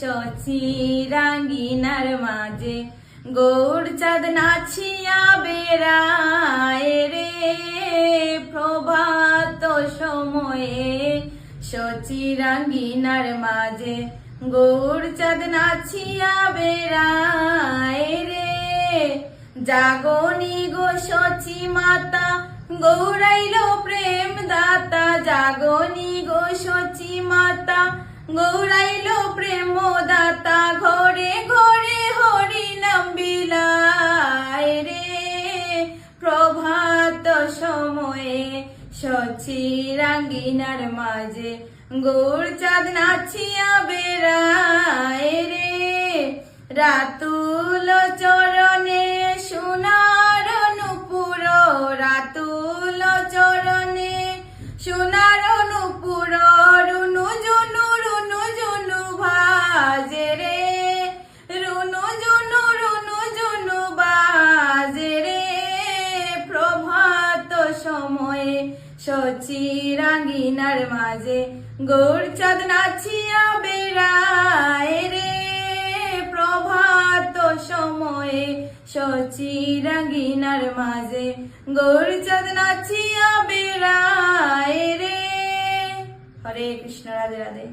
সচি রাঙ্গিনার মাঝে, গৌর চাঁদ নাচিয়া বেড়ায় রে। প্রভাত সময়ে সচি রাঙ্গিনার মাঝে, গৌর চাঁদ নাচিয়া বেড়ায় রে। জাগনি গো সচি মাতা, গৌরাইল প্রেম দাতা জাগনি গো সচি মাতা গৌরাইল প্রেম দাতা ঘরে ঘরে হরি নাম রে। প্রভাত সময়ে সচি রাঙ্গিনার মাঝে গৌর চাঁদ নাচিয়া বেড়ায় রে। রাতুল চরণে সোনার নুপুর, রাতুল চরণে সোনার সময়ে সচি রাঙ্গিনার মাঝে গোর চাঁদ নাচিয়া বেড়ায় রে। প্রভাত সময়ে সচি রাঙ্গিনার মাঝে গোর চাঁদ নাচিয়া বেড়ায় রে। হরে কৃষ্ণ, রাধে রাধে।